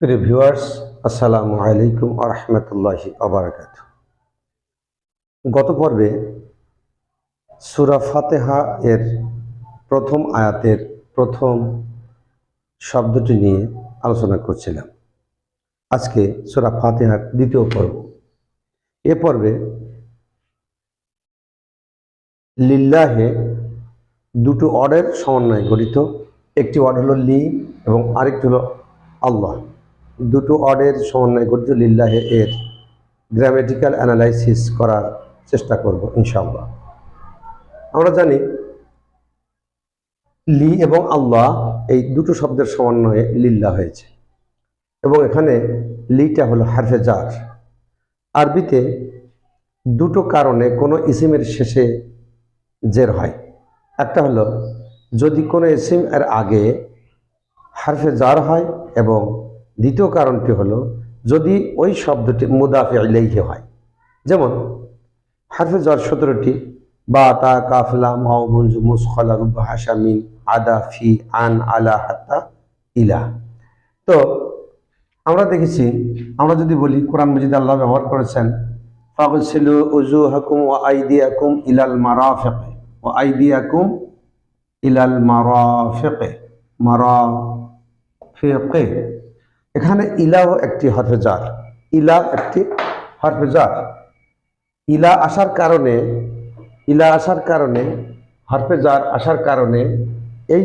প্রিয় ভিউয়ার্স, আসসালামু আলাইকুম আরহামতুল্লাহি আবরাকাত গত পর্বে সুরা ফাতেহা এর প্রথম আয়াতের প্রথম শব্দটি নিয়ে আলোচনা করছিলাম। আজকে সুরা ফাতেহার দ্বিতীয় পর্ব। এ পর্বে লিল্লাহে দুটো অর্ডের সমন্বয়ে গঠিত। একটি অর্ড হলো লি এবং আরেকটি হলো আল্লাহ। দুটো অর্ডের সমন্বয়ে গঠিত লিল্লাহে এর গ্রামেটিক্যাল অ্যানালাইসিস করার চেষ্টা করব, ইনশাআল্লাহ। আমরা জানি, লি এবং আল্লাহ এই দুটো শব্দের সমন্বয়ে লিল্লা হয়েছে। এবং এখানে লিটা হলো হারফেজার আরবিতে দুটো কারণে কোনো ইসিমের শেষে জের হয়। একটা হলো, যদি কোনো ইসিম এর আগে হারফে জার হয় এবং দ্বিতীয় কারণটি হলো, যদি ওই শব্দটি মুদাফে ইলাইহি হয়, যেমন হারফে জার সতেরোটি, বা তা কাফলা মঞ্জু মুসখলা হাসামিন আদা, ফি, আন, আলা, হাত্তা, ইলা। তো আমরা দেখেছি, আমরা যদি বলি কোরআন মজিদ আল্লাহ ব্যবহার করেছেন, ফাগসিল উজু হাকুম ও আইদিয়াকুম ইলাল মারাফেকে ও আইদিয়াকুম ইলাল মারাফেকে মারাফেকে। এখানে ইলাও একটি হরফেজার ইলা একটি হরফেজার ইলা আসার কারণে, ইলা আসার কারণে হরফেজার আসার কারণে এই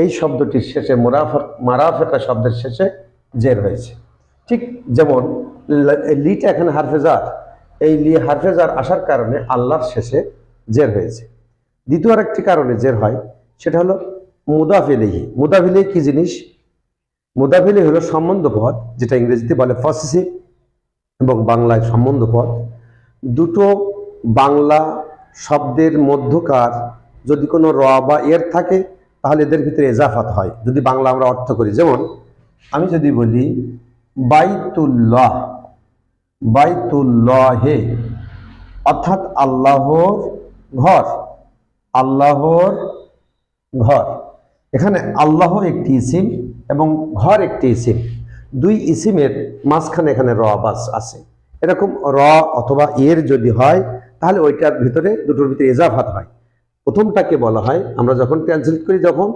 এই শব্দটির শেষে মোরাফা মারাফেকা শব্দের শেষে জের হয়েছে। ঠিক যেমন লিটা এখানে হারফেজার এই লি হারফেজার আসার কারণে আল্লাহর শেষে জের হয়েছে। দ্বিতীয় আরেকটি কারণে জের হয়, সেটা হলো মুদাফিলিহি। মুদাফিলি কি জিনিস? মুদাফিলি হলো সম্বন্ধ পদ যেটা ইংরেজিতে বলে ফসিসি এবং বাংলায় সম্বন্ধ পদ দুটো বাংলা শব্দের মধ্যকার যদি কোনো র বা এর থাকে, তাহলে এদের ভিতরে এজাফাত হয়। যদি বাংলা আমরা অর্থ করি, যেমন আমি যদি বলি, বাইতুল্লাহ, বাইতুল্লাহে, অর্থাৎ আল্লাহর ঘর আল্লাহর ঘর। এখানে আল্লাহ একটি ইসিম এবং ঘর একটি ইসিম। দুই ইসিমের মাঝখানে এখানে র বাস আছে। এরকম র অথবা এর যদি হয়, তাহলে ওইটার ভিতরে দুটোর ভিতরে এজাফাত হয়। প্রথমটাকে বলা হয়, আমরা যখন ট্রান্সলেট করি যখন,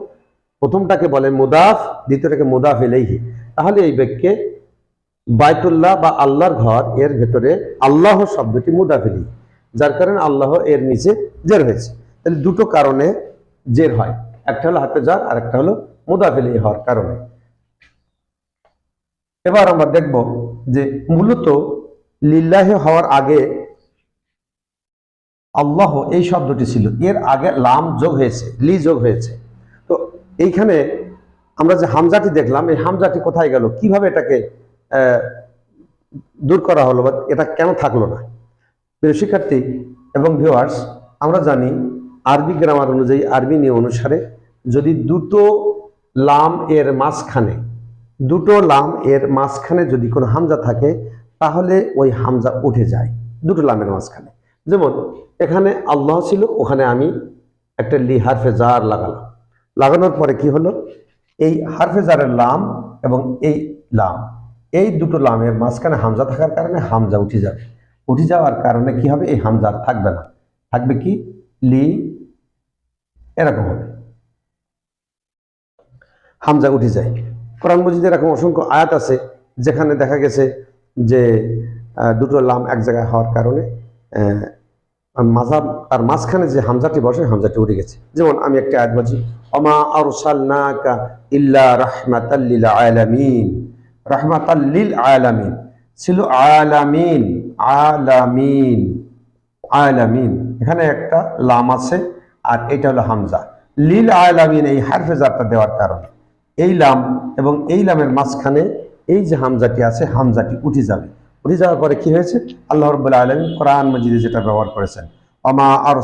প্রথমটাকে বলে মুদাফ, দ্বিতীয়টাকে মুদাফ এলেইহি তাহলে এই ব্যক্তিকে বায়তুল্লাহ বা আল্লাহর ঘর, এর ভেতরে আল্লাহ শব্দটি মুদাফিলি যার কারণে আল্লাহ এর নিচে জের হয়েছে। তাহলে দুটো কারণে জের হয়। একটা হলো হাতে যার আর একটা হলো মুদাফিলি হওয়ার কারণে। এবার আমরা দেখব যে মূলত লিল্লাহে হওয়ার আগে আল্লাহ এই শব্দটি ছিল। এর আগে লাম যোগ হয়েছে, লি যোগ হয়েছে। তো এইখানে আমরা যে হামজাটি দেখলাম, এই হামজাটি কোথায় গেল? কীভাবে এটাকে দূর করা হলো বা এটা কেন থাকল না? প্রিয় শিক্ষার্থী এবং ভিউয়ার্স আমরা জানি আরবি গ্রামার অনুযায়ী আরবি নিয়ম অনুসারে যদি দুটো লাম এর মাঝখানে। দুটো লাম এর মাঝখানে যদি কোনো হামজা থাকে, তাহলে ওই হামজা উঠে যায় দুটো লামের মাঝখানে। যেমন, এখানে আল্লাহ ছিল, ওখানে আমি একটা লি হারফে জার লাগালাম। লাগানোর পরে কি হলো? এই হারফে জারের লাম এবং এই লাম, এই দুটো লামের মাঝখানে হামজা থাকার কারণে হামজা উঠে যাবে উঠে যাওয়ার কারণে কি হবে? এই হামজা থাকবে না। থাকবে কি? লি, এরকম হবে। হামজা উঠে যায়। কোরআন মজিদে এরকম অসংখ্য আয়াত আছে, যেখানে দেখা গেছে যে দুটো লাম এক জায়গায় হওয়ার কারণে মাঝাব তার মাঝখানে যে হামজাটি বসে, হামজাটি উঠে গেছে। যেমন আমি একটা আয়াত বলছি, অমা আরসালনাকা ইল্লা রাহমাতাল্লিল আলামিন। রাহমাতাল্লিল আলামিন ছিল আলামিন আলামিন আলামিন। এখানে একটা লাম আছে, আর এটা হলো হামজা। লিল আলামিন এই হারফে জারটা দেওয়ার কারণে। এই লাম এবং এই লামের মাঝখানে এই যে হামজাটি আছে, হামজাটি উঠে যাবে। উঠে যাওয়ার পরে কি হয়েছে? আল্লাহ রব্বুল আলমী কোরআন মজিদে যেটা ব্যবহার করেছেন অমা আর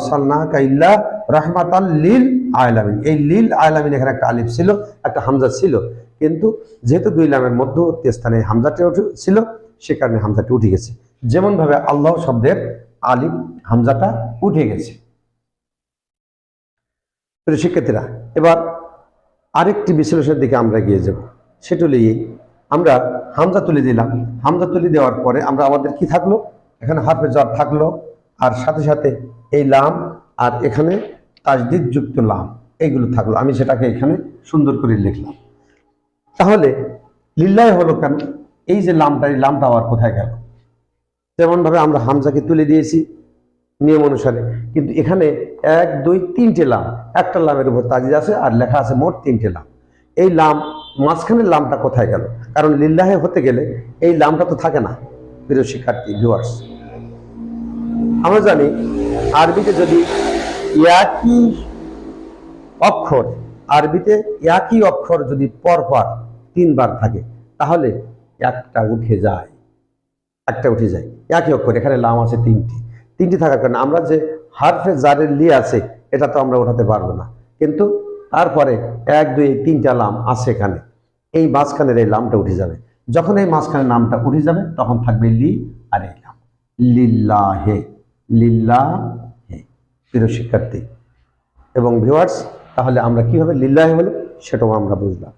ইল্লা রহমাতাল লিল আয়লামিন এই লিল আয়লামিন এখানে একটা আলিফ ছিল, একটা হামজা ছিল। কিন্তু যেহেতু দুই লামের মধ্যবর্তী স্থানে হামজাটি ছিল, সে কারণে হামজাটি উঠে গেছে। যেমনভাবে আল্লাহ শব্দের আলিফ, হামজাটা উঠে গেছে। শিক্ষার্থীরা, এবার আরেকটি বিশ্লেষণের দিকে আমরা গিয়ে যাব। সেটা এই, আমরা হামজা তুলে দিলাম। হামজা তুলে দেওয়ার পরে আমরা আমাদের কি থাকল? এখানে হারফে জ্বর থাকল। আর সাথে সাথে এই লাম আর এখানে তাজদিদ যুক্ত লাম, এইগুলো থাকল। আমি সেটাকে এখানে সুন্দর করে লিখলাম। তাহলে লিল্লায় হলো কেন? এই যে লামটা, এই লামটা আবার কোথায় গেল? যেমনভাবে আমরা হামজাকে তুলে দিয়েছি নিয়ম অনুসারে। কিন্তু এখানে এক, দুই, তিনটে লাম। একটা লামের উপর তাজিদ আছে আর লেখা আছে মোট তিনটে লাম। এই লাম, মাঝখানের লামটা কোথায় গেল? কারণ লিল্লাহে হতে গেলে এই লামটা তো থাকে না, প্রিয় শিক্ষার্থী ভিউয়ার্স আমরা জানি, আরবিতে যদি একই অক্ষর, আরবিতে একই অক্ষর যদি পরপর তিনবার থাকে, তাহলে একটা উঠে যায়। একটা উঠে যায়। একই অক্ষর, এখানে লাম আছে তিনটি। তিনটি থাকার কারণে। আমরা যে হারফে জারের লি আছে, এটা তো আমরা ওঠাতে পারব না। কিন্তু তারপরে এক, দুই তিনটা লাম আছে এখানে। এই মাঝখানের এই লামটা উঠে যাবে। যখন এই মাঝখানের নামটা উঠে যাবে, তখন থাকবে লি আর এই লাম। লিল্লাহে লিল্লাহে। প্রিয় শিক্ষার্থী এবং ভিউয়ার্স তাহলে আমরা কীভাবে লিল্লাহে হলো সেটাও আমরা বুঝলাম।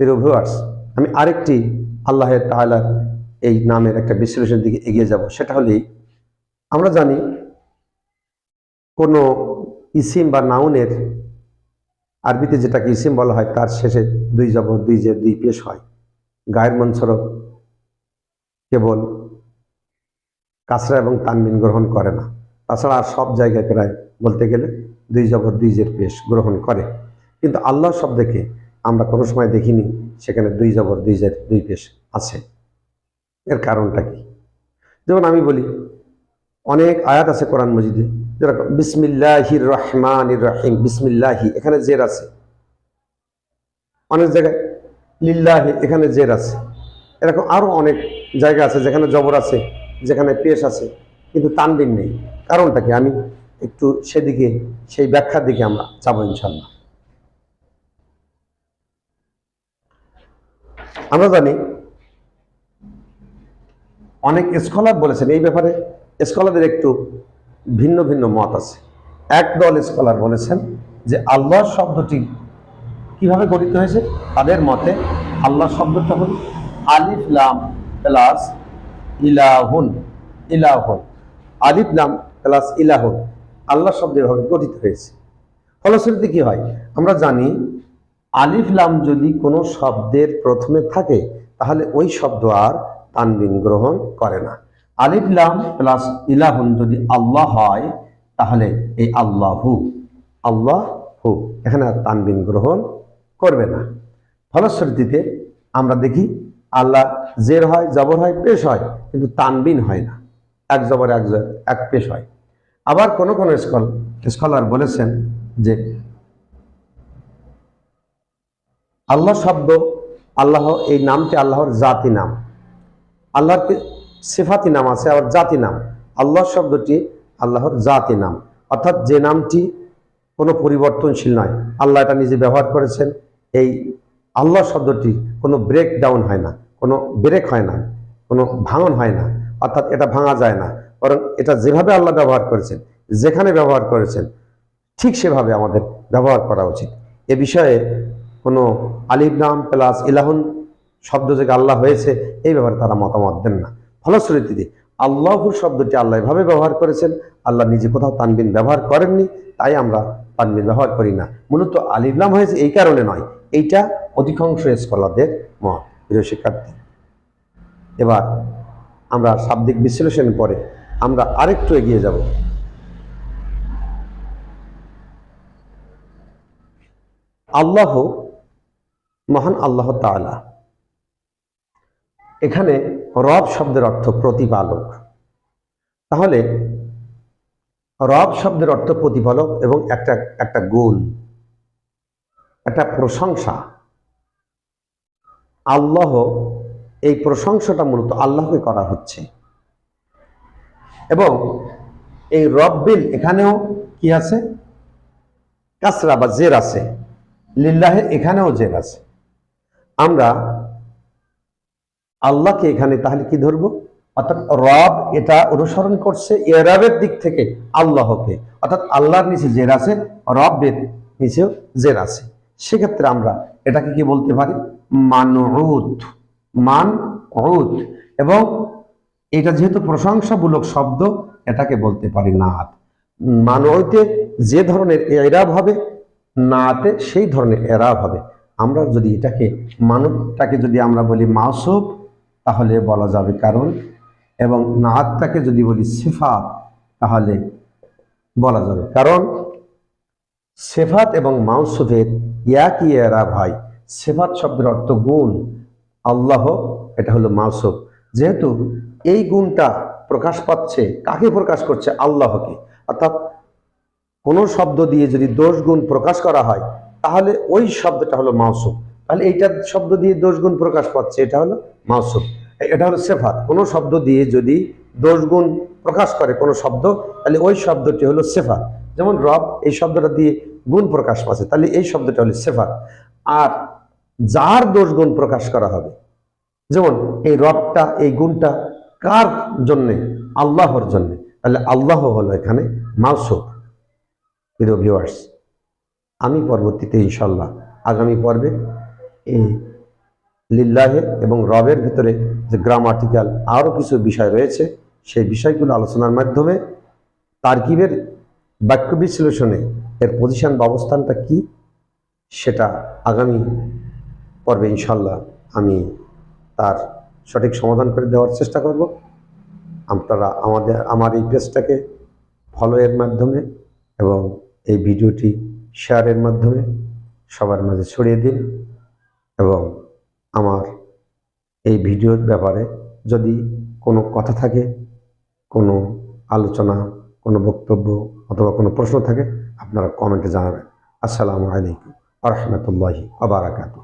প্রিয় ভিউয়ার্স আমি আরেকটি আল্লাহের তাআলার এই নামের একটা বিশ্লেষণের দিকে এগিয়ে যাব। সেটা হলেই আমরা জানি কোনো ইসিম বা নাউনের আরবিতে যেটাকে ইসিম বলা হয়, তার শেষে দুই জবর দুই যে দুই পেশ হয়, গায়ের মনসরফ কেবল কাসরা এবং তানবিন গ্রহণ করে না। তাছাড়া আর সব জায়গায় প্রায় বলতে গেলে দুই জবর দুই জের পেশ গ্রহণ করে। কিন্তু আল্লাহ শব্দকে আমরা কোনো সময় দেখিনি, সেখানে দুই জবর দুই জের দুই পেশ আছে। এর কারণটা কি? যেমন আমি বলি অনেক আয়াত আছে কোরআন মজিদে। যেরকম, বিসমিল্লাহির রহমান রহিম বিসমিল্লাহি এখানে জের আছে। অনেক জায়গায়, লিল্লাহি এখানে জের আছে। এরকম আরও অনেক জায়গা আছে যেখানে জবর আছে, যেখানে পেশ আছে, কিন্তু তানবিন নেই। কারণটা কি? আমি একটু সেদিকে, সেই ব্যাখ্যার দিকে আমরা যাব ইনশাল্লাহ আমরা জানি, অনেক স্কলার বলেছেন এই ব্যাপারে। স্কলারদের একটু ভিন্ন ভিন্ন মত আছে। একদল স্কলার বলেছেন যে আল্লাহ শব্দটি কীভাবে গঠিত হয়েছে? তাদের মতে আল্লাহ শব্দটা হল আলিফ লাম প্লাস ইলাহুন ইলাহুন। আলিফ লাম প্লাস ইলাহুন আল্লাহ শব্দ এভাবে গঠিত হয়েছে। ফলশ্রুতি কি হয়? আমরা জানি আলিফ লাম যদি কোনো শব্দের প্রথমে থাকে, তাহলে ওই শব্দ আর তানবিন গ্রহণ করে না। আলিফ লাম প্লাস ইলাহুন যদি আল্লাহ হয়, তাহলে এই আল্লাহু, আল্লাহ। হু এখানে তানবিন গ্রহণ করবে না। ফলশ্রুতিতে আমরা দেখি, আল্লাহ জের হয়, জবর হয়, পেশ হয়, কিন্তু তানবিন হয় না। এক জবর এক জবর এক পেশ হয়। আবার কোন কোন স্কল, স্কলার বলেছেন যে আল্লাহ শব্দ, আল্লাহ, এই নামটি আল্লাহর জাতি নাম। আল্লাহর কি সিফাতি নাম আছে, আবার জাতি নাম। আল্লাহ শব্দটি আল্লাহর জাতি নাম। অর্থাৎ যে নামটি কোনো পরিবর্তনশীল নয়। আল্লাহ এটা নিজে ব্যবহার করেছেন। এই আল্লাহ শব্দটি কোনো ব্রেক ডাউন হয় না, কোনো ব্রেক হয় না, কোনো ভাঙন হয় না। অর্থাৎ এটা ভাঙা যায় না। বরং এটা যেভাবে আল্লাহ ব্যবহার করেছেন, যেখানে ব্যবহার করেছেন, ঠিক সেভাবে আমাদের ব্যবহার করা উচিত। এ বিষয়ে কোনো আলিফ নাম প্লাস ইলাহন শব্দ যে আল্লাহ হয়েছে, এই ব্যাপারে তারা মতামত দেন না। ফলশ্রুতিতে আল্লাহুর শব্দটি আল্লাহ এভাবে ব্যবহার করেছেন, আল্লাহ নিজে কোথাও তানবিন ব্যবহার করেননি, তাই আমরা তানবিন ব্যবহার করি না। মূলত আলিফ নাম হয়েছে এই কারণে নয়, এইটা অধিকাংশ স্কলারদের মত প্রিয় শিক্ষার্থী, এবার আমরা শাব্দিক বিশ্লেষণ পরে আমরা আরেকটু এগিয়ে যাব। আল্লাহ মহান আল্লাহ তাআলা এখানে রব শব্দের অর্থ প্রতিপালক। তাহলে রব শব্দের অর্থ প্রতিপালক এবং একটা একটা গুণ, একটা প্রশংসা। আল্লাহ এই প্রশংসাটা মূলত আল্লাহকে করা হচ্ছে। এবং এই রব্বিল এখানেও কি আছে? কাসরা বা জের আছে। লিল্লাহে এখানেও জের আছে। আমরা আল্লাহকে এখানে তাহলে কি ধরবো? অর্থাৎ রব এটা অনুসরণ করছে এরাবের দিক থেকে আল্লাহকে। অর্থাৎ আল্লাহর নিচে জের আছে, রবের নিচেও জের আছে। সেক্ষেত্রে আমরা এটাকে কি বলতে পারি? মানউত মান উত এবং এটা যেহেতু প্রশংসামূলক শব্দ, এটাকে বলতে পারি নাত। মানউতে যে ধরনের এরাব হবে, নাতে সেই ধরনের এরাব হবে। আমরা যদি এটাকে মানবটাকে যদি আমরা বলি মাসুব তাহলে বলা যাবে কারণ, এবং নাতটাকে যদি বলি সিফাত, তাহলে বলা যাবে কারণ, সেফাত এবং মাউসুফের একই এরা ভাই। সেফাত শব্দের অর্থ গুণ, আল্লাহ, এটা হলো মাউসুফ। যেহেতু এই গুণটা প্রকাশ পাচ্ছে, কাকে প্রকাশ করছে? আল্লাহকে। অর্থাৎ কোনো শব্দ দিয়ে যদি দোষ গুণ প্রকাশ করা হয়, তাহলে ওই শব্দটা হলো মাউসুফ। তাহলে এইটা শব্দ দিয়ে দোষ গুণ প্রকাশ পাচ্ছে, এটা হলো মাউসুফ এটা হলো সেফাত। কোনো শব্দ দিয়ে যদি দোষ গুণ প্রকাশ করে কোনো শব্দ, তাহলে ওই শব্দটি হলো সেফাত। যেমন রব, এই শব্দটা দিয়ে গুণ প্রকাশ পাচ্ছে, তাহলে এই শব্দটা হলো সেফাত। আর যার দোষ গুণ প্রকাশ করা হবে, যেমন এই রবটা, এই গুণটা কার জন্যে? আল্লাহর জন্যে। তাহলে আল্লাহ হলো এখানে মাউসুফ প্রিয় ভিউয়ার্স আমি পরবর্তীতে ইনশাল্লাহ আগামী পর্বে এই লিল্লাহে এবং রবের ভিতরে যে গ্রামাটিক্যাল আরও কিছু বিষয় রয়েছে, সেই বিষয়গুলো আলোচনার মাধ্যমে তার্কিবের বাক্য বিশ্লেষণে এর পজিশন বা অবস্থানটা কি, সেটা আগামী পর্বে ইনশাল্লাহ আমি তার সঠিক সমাধান করে দেওয়ার চেষ্টা করব। আপনারা আমাদের, আমার এই পেজটাকে ফলো এর মাধ্যমে এবং এই ভিডিওটি শেয়ারের মাধ্যমে সবার মাঝে ছড়িয়ে দিন এবং আমার এই ভিডিওর ব্যাপারে যদি কোনো কথা থাকে, কোনো আলোচনা, কোনো বক্তব্য অথবা কোনো প্রশ্ন থাকে, আপনারা কমেন্টে জানাবেন। আসসালামু আলাইকুম আ রহমতুল্লাহি আবারাকাতু